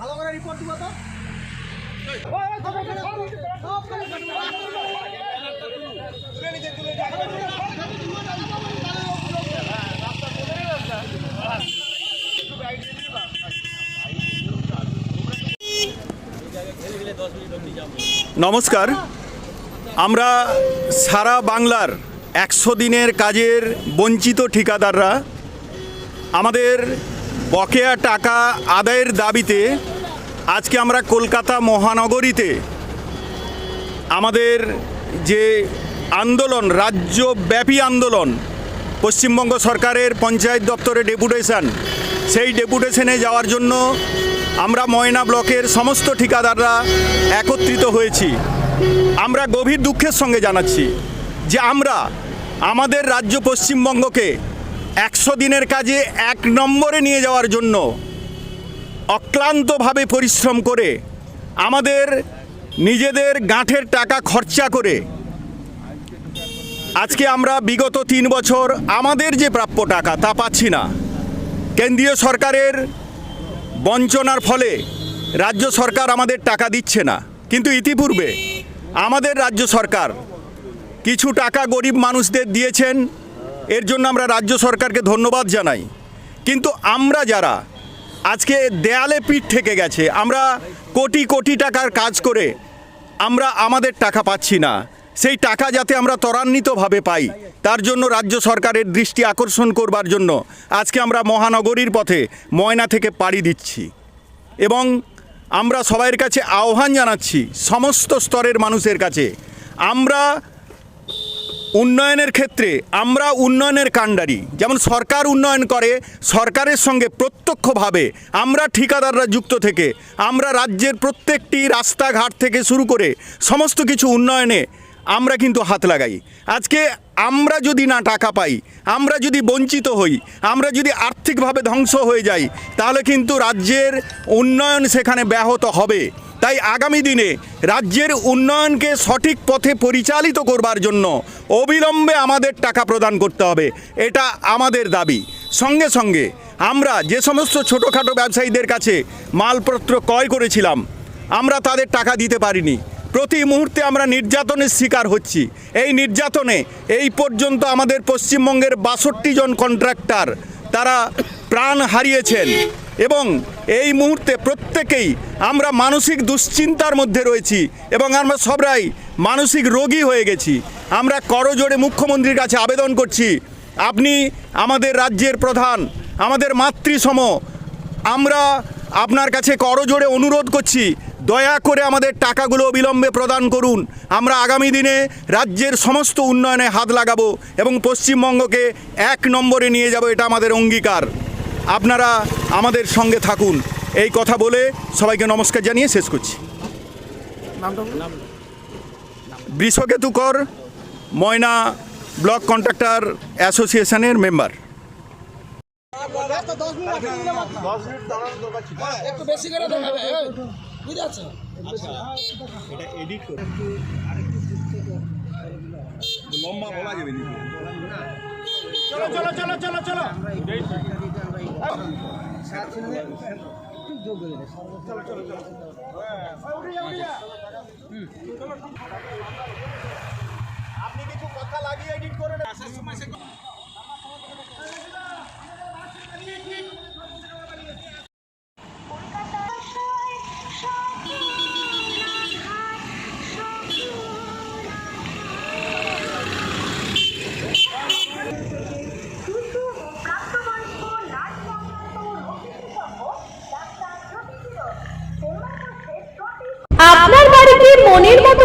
ভালো করে রিপোর্ট দিব তো। নমস্কার। আমরা সারা বাংলার একশো দিনের কাজের বঞ্চিত ঠিকাদাররা, আমাদের বকেয়া টাকা আদায়ের দাবিতে আজকে আমরা কলকাতা মহানগরীতে আমাদের যে আন্দোলন, রাজ্যব্যাপী আন্দোলন, পশ্চিমবঙ্গ সরকারের পঞ্চায়েত দপ্তরে ডেপুটেশন, সেই ডেপুটেশনে যাওয়ার জন্য আমরা ময়না ব্লকের সমস্ত ঠিকাদাররা একত্রিত হয়েছি। আমরা গভীর দুঃখের সঙ্গে জানাচ্ছি যে আমরা আমাদের রাজ্য পশ্চিমবঙ্গকে একশো দিনের কাজে এক নম্বরে নিয়ে যাওয়ার জন্য অক্লান্তভাবে পরিশ্রম করে, আমাদের নিজেদের গাঁঠের টাকা খরচা করে, আজকে আমরা বিগত তিন বছর আমাদের যে প্রাপ্য টাকা তা পাচ্ছি না। কেন্দ্রীয় সরকারের বঞ্চনার ফলে রাজ্য সরকার আমাদের টাকা দিচ্ছে না। কিন্তু ইতিপূর্বে আমাদের রাজ্য সরকার কিছু টাকা গরিব মানুষদের দিয়েছেন এর জন্য আমরা রাজ্য সরকারকে ধন্যবাদ জানাই। কিন্তু আমরা যারা আজকে দেয়ালে পিঠ থেকে গেছে, আমরা কোটি কোটি টাকার কাজ করে আমরা আমাদের টাকা পাচ্ছি না। সেই টাকা যাতে আমরা ত্বরান্বিতভাবে পাই, তার জন্য রাজ্য সরকারের দৃষ্টি আকর্ষণ করবার জন্য আজকে আমরা মহানগরীর পথে ময়না থেকে পাড়ি দিচ্ছি। এবং আমরা সবাইয়ের কাছে আহ্বান জানাচ্ছি, সমস্ত স্তরের মানুষের কাছে, আমরা উন্নয়নের ক্ষেত্রে আমরা উন্নয়নের কাণ্ডারি। যেমন সরকার উন্নয়ন করে, সরকারের সঙ্গে প্রত্যক্ষভাবে আমরা ঠিকাদাররা যুক্ত থেকে, আমরা রাজ্যের প্রত্যেকটি রাস্তাঘাট থেকে শুরু করে সমস্ত কিছু উন্নয়নে আমরা কিন্তু হাত লাগাই। আজকে আমরা যদি না টাকা পাই, আমরা যদি বঞ্চিত হই, আমরা যদি আর্থিকভাবে ধ্বংস হয়ে যাই, তাহলে কিন্তু রাজ্যের উন্নয়ন সেখানে ব্যাহত হবে। তাই আগামী দিনে রাজ্যের উন্নয়নকে সঠিক পথে পরিচালিত করবার জন্য অবিলম্বে আমাদের টাকা প্রদান করতে হবে। এটা আমাদের দাবি। সঙ্গে সঙ্গে আমরা যে সমস্ত ছোটোখাটো ব্যবসায়ীদের কাছে মালপত্র ক্রয় করেছিলাম, আমরা তাদের টাকা দিতে পারিনি। প্রতি মুহূর্তে আমরা নির্যাতনের শিকার হচ্ছি। এই নির্যাতনে এই পর্যন্ত আমাদের পশ্চিমবঙ্গের বাষট্টি জন কন্ট্রাক্টর তারা প্রাণ হারিয়েছেন এবং এই মুহূর্তে প্রত্যেকেই আমরা মানসিক দুশ্চিন্তার মধ্যে রয়েছি এবং আমরা সবাই মানসিক রোগী হয়ে গেছি। আমরা করজোড়ে মুখ্যমন্ত্রীর কাছে আবেদন করছি। আপনি আমাদের রাজ্যের প্রধান আমাদের মাতৃসম আমরা আপনার কাছে করজোড়ে অনুরোধ করছি দয়া করে আমাদের টাকাগুলো অবিলম্বে প্রদান করুন। আমরা আগামী দিনে রাজ্যের সমস্ত উন্নয়নে হাত লাগাবো এবং পশ্চিমবঙ্গকে এক নম্বরে নিয়ে যাব এটা আমাদের অঙ্গীকার। আপনারা আমাদের সঙ্গে থাকুন। এই কথা বলে সবাইকে নমস্কার জানিয়ে শেষ করছি। বৃষকেতু কর। ময়না ব্লক কন্ট্রাক্টর অ্যাসোসিয়েশনের মেম্বার। চলো চলো চলো চলো। চলো আপনি কিছু কথা লাগিয়ে এডিট করে প্রতি আপনার বাড়িকে মনের মতো